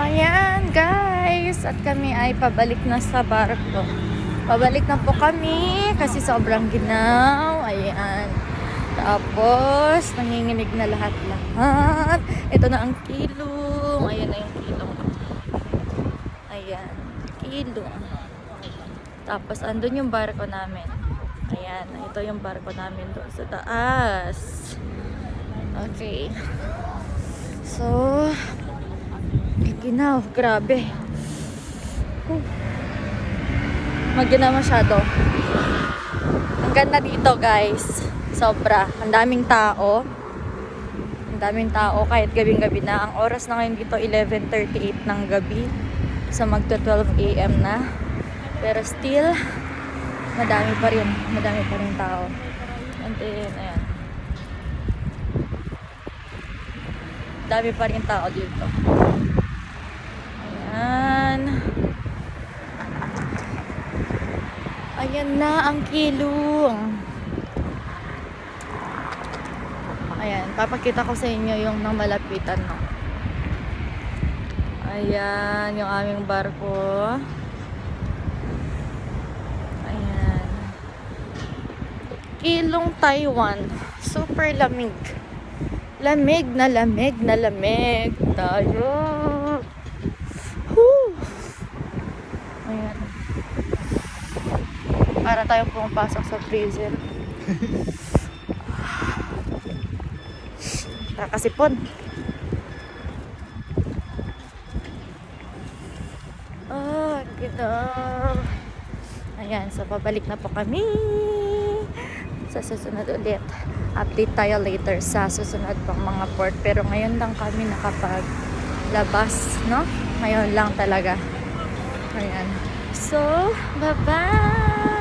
Ayan, guys. At kami ay pabalik na sa barko. Pabalik na po kami kasi sobrang ginaw. Ayan. Tapos, nanginginig na lahat-lahat. Ito na ang kilong. Ayan na yung kilong. Ayan. Kilong. Tapos, andun yung barko namin. Ayan. Ito yung barko namin doon sa taas. Okay. So, ginaw. Grabe. Huh. Magina masyado. Ang ganda dito, guys. Sobra. Ang daming tao. Ang daming tao kahit gabing-gabi na. Ang oras na ngayon dito 11:38 ng gabi. So magto 12 AM na. Pero still madami pa rin. Madami pa rin tao. And then, ayan. Dami pa rin tao dito. Ayan. Ayan na ang kilong. Ayan, papakita ko sa inyo yung nang malapitan no. Ayan, yung aming barko. Ayan. Kilong Taiwan. Super lamig. Lamig na lamig na lamig tayo. Whew. Ayan. Para tayong pumapasok sa freezer. Kakasipon. Oh, ganda. Ayan, so pabalik na po kami. Sa susunod ulit. Update tayo later sa susunod pang mga port. Pero ngayon lang kami nakapaglabas, no? Ngayon lang talaga. Ayan. So, bye-bye!